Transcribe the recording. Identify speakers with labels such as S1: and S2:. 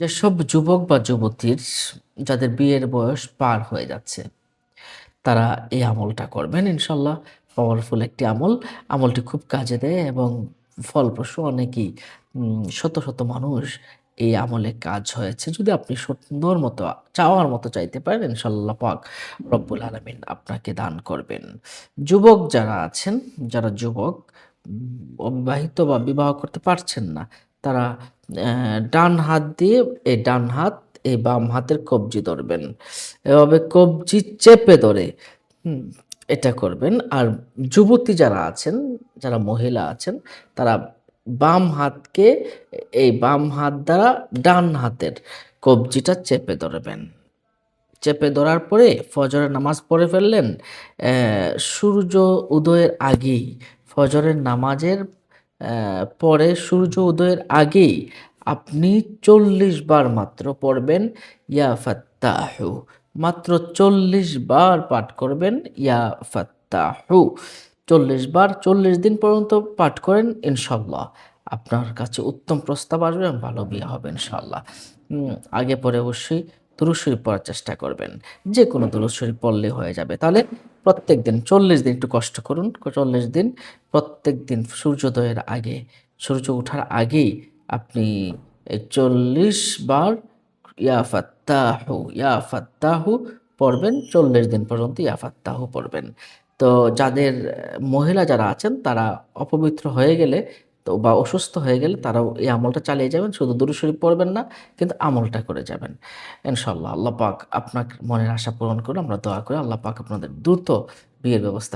S1: যেসব যুবক বা যুবতীর যাদের বিয়ের বয়স পার হয়ে যাচ্ছে, তারা এই আমলটা করবেন। ইনশাল্লাহ পাওয়ারফুল একটি আমল। আমলটি খুব কাজে দেয় এবং ফলপ্রসূ অনেকেই শত শত মানুষ এই আমলে কাজ হয়েছে। যদি আপনি সুন্দর মতো, চাওয়ার মতো চাইতে পারেন ইনশাল্লাহ পাক রব্বুল আলমিন আপনাকে দান করবেন। যুবক যারা আছেন, যারা যুবক অবিবাহিত বা বিবাহ করতে পারছেন না তারা ডান হাত দিয়ে এই ডান হাত এই বাম হাতের কবজি ধরবেন। এভাবে কবজি চেপে ধরে এটা করবেন। আর যুবতী যারা আছেন, যারা মহিলা আছেন, তারা বাম হাতকে, এই বাম হাত দ্বারা ডান হাতের কবজিটা চেপে ধরবেন। চেপে ধরার পরে ফজরের নামাজ পড়ে ফেললেন। সূর্য উদয়ের আগেই ফজরের নামাজের পরে সূর্য উদয়ের আগেই আপনি চল্লিশ বার মাত্র পড়বেন, ইয়া ফাত্তাহু। মাত্র চল্লিশ বার পাঠ করবেন, ইয়া ফাত্তাহু। চল্লিশ বার, চল্লিশ দিন পর্যন্ত পাঠ করেন ইনশাল্লাহ আপনার কাছে উত্তম প্রস্তাব আসবে ভালো বিয়ে হবে ইনশাল্লাহ আগে পরে অবশ্যই দুরূদ শরীফ পড়ার চেষ্টা করবেন। যে কোনো দুরূদ শরীফ পড়লে হয়ে যাবে। তাহলে প্রত্যেক দিন, চল্লিশ দিন একটু কষ্ট করুন, চল্লিশ দিন প্রত্যেক দিন সূর্যোদয়ের আগে, সূর্য ওঠার আগেই আপনি চল্লিশ বার ইয়া ফাত্তাহু ইয়া ফাত্তাহু পড়বেন, চল্লিশ দিন পর্যন্ত ইয়া ফাত্তাহু পড়বেন। তো যাদের মহিলা যারা আছেন, তারা অপবিত্র হয়ে গেলে তো বা অসুস্থ হয়ে গেলে তারাও এই আমলটা চালিয়ে যাবেন, শুধু দূর শরীফ পড়বেন না, কিন্তু আমলটা করে যাবেন। ইনশাল্লাহ আল্লাহ পাক আপনার মনের আশা পূরণ করে আমরা দোয়া করি, আল্লাহ পাক আপনাদের দ্রুত বিয়ের ব্যবস্থা